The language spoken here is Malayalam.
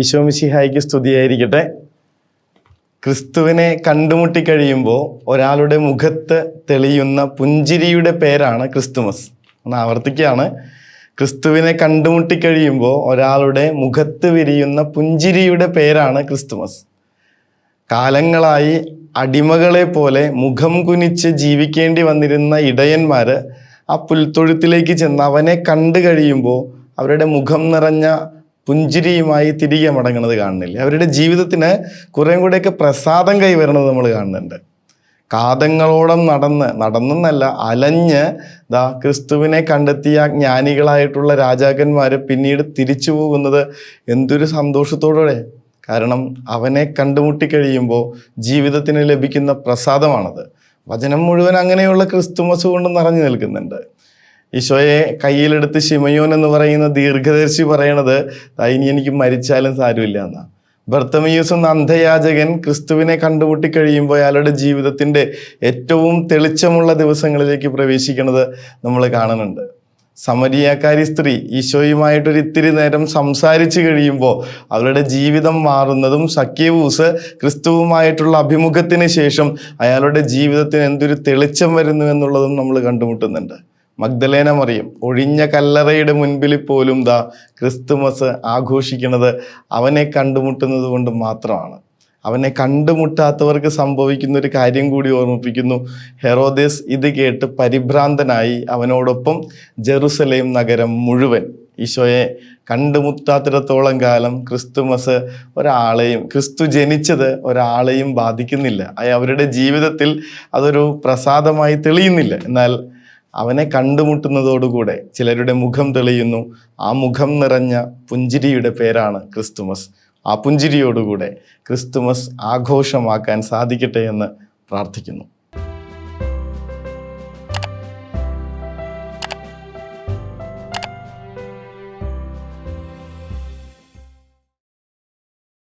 ഈശോമിശിഹായിക്ക് സ്തുതിയായിരിക്കട്ടെ. ക്രിസ്തുവിനെ കണ്ടുമുട്ടി കഴിയുമ്പോൾ ഒരാളുടെ മുഖത്ത് തെളിയുന്ന പുഞ്ചിരിയുടെ പേരാണ് ക്രിസ്തുമസ്. ഒന്ന് ആവർത്തിക്കുകയാണ്. ക്രിസ്തുവിനെ കണ്ടുമുട്ടി കഴിയുമ്പോൾ ഒരാളുടെ മുഖത്ത് വിരിയുന്ന പുഞ്ചിരിയുടെ പേരാണ് ക്രിസ്തുമസ്. കാലങ്ങളായി അടിമകളെ പോലെ മുഖം കുനിച്ച് ജീവിക്കേണ്ടി വന്നിരുന്ന ഇടയന്മാർ ആ പുൽത്തൊഴുത്തിലേക്ക് ചെന്ന് അവനെ കണ്ടു കഴിയുമ്പോൾ അവരുടെ മുഖം നിറഞ്ഞ പുഞ്ചിരിയുമായി തിരികെ മടങ്ങുന്നത് കാണുന്നില്ല. അവരുടെ ജീവിതത്തിന് കുറേം കൂടെയൊക്കെ പ്രസാദം കൈവരുന്നത് നമ്മൾ കാണുന്നുണ്ട്. കാതങ്ങളോളം നടന്ന് നടന്നെന്നല്ല അലഞ്ഞ് ദാ ക്രിസ്തുവിനെ കണ്ടെത്തിയ ജ്ഞാനികളായിട്ടുള്ള രാജാക്കന്മാർ പിന്നീട് തിരിച്ചു പോകുന്നത് എന്തൊരു സന്തോഷത്തോടെ. കാരണം അവനെ കണ്ടുമുട്ടി കഴിയുമ്പോൾ ജീവിതത്തിന് ലഭിക്കുന്ന പ്രസാദമാണത്. വചനം മുഴുവൻ അങ്ങനെയുള്ള ക്രിസ്തുമസ് കൊണ്ട് നിറഞ്ഞു നിൽക്കുന്നുണ്ട്. ഈശോയെ കയ്യിലെടുത്ത് ശിമയോൻ എന്ന് പറയുന്ന ദീർഘദർശി പറയണത് "ദാ ഇനി എനിക്ക് മരിച്ചാലും സാരമില്ല എന്നാണ് ഭർത്തമയൂസ് എന്ന അന്ധയാചകൻ ക്രിസ്തുവിനെ കണ്ടുമുട്ടി കഴിയുമ്പോൾ അയാളുടെ ജീവിതത്തിന്റെ ഏറ്റവും തെളിച്ചമുള്ള ദിവസങ്ങളിലേക്ക് പ്രവേശിക്കുന്നത് നമ്മൾ കാണുന്നുണ്ട്. സമരിയാക്കാരി സ്ത്രീ ഈശോയുമായിട്ടൊരു ഇത്തിരി നേരം സംസാരിച്ചു കഴിയുമ്പോൾ അവരുടെ ജീവിതം മാറുന്നതും സഖ്യവൂസ് ക്രിസ്തുവുമായിട്ടുള്ള അഭിമുഖത്തിന് ശേഷം അയാളുടെ ജീവിതത്തിന് എന്തൊരു തെളിച്ചം വരുന്നു എന്നുള്ളതും നമ്മൾ കണ്ടുമുട്ടുന്നുണ്ട്. മഗ്ദലേന മറിയും. ഒഴിഞ്ഞ കല്ലറയുടെ മുൻപിൽ പോലും ദാ ക്രിസ്തുമസ് ആഘോഷിക്കുന്നത് അവനെ കണ്ടുമുട്ടുന്നത് കൊണ്ട് മാത്രമാണ്. അവനെ കണ്ടുമുട്ടാത്തവർക്ക് സംഭവിക്കുന്ന ഒരു കാര്യം കൂടി ഓർമ്മിപ്പിക്കുന്നു. ഹെറോദേസ് ഇത് കേട്ട് പരിഭ്രാന്തനായി അവനോടൊപ്പം ജെറുസലേം നഗരം മുഴുവൻ. ഈശോയെ കണ്ടുമുട്ടാത്തിടത്തോളം കാലം ക്രിസ്തുമസ് ഒരാളെയും ക്രിസ്തു ജനിച്ചത് ഒരാളെയും ബാധിക്കുന്നില്ല. അവരുടെ ജീവിതത്തിൽ അതൊരു പ്രസാദമായി തെളിയുന്നില്ല. എന്നാൽ അവനെ കണ്ടുമുട്ടുന്നതോടുകൂടെ ചിലരുടെ മുഖം തെളിയുന്നു. ആ മുഖം നിറഞ്ഞ പുഞ്ചിരിയുടെ പേരാണ് ക്രിസ്തുമസ്. ആ പുഞ്ചിരിയോടുകൂടെ ക്രിസ്തുമസ് ആഘോഷമാക്കാൻ സാധിക്കട്ടെ എന്ന് പ്രാർത്ഥിക്കുന്നു.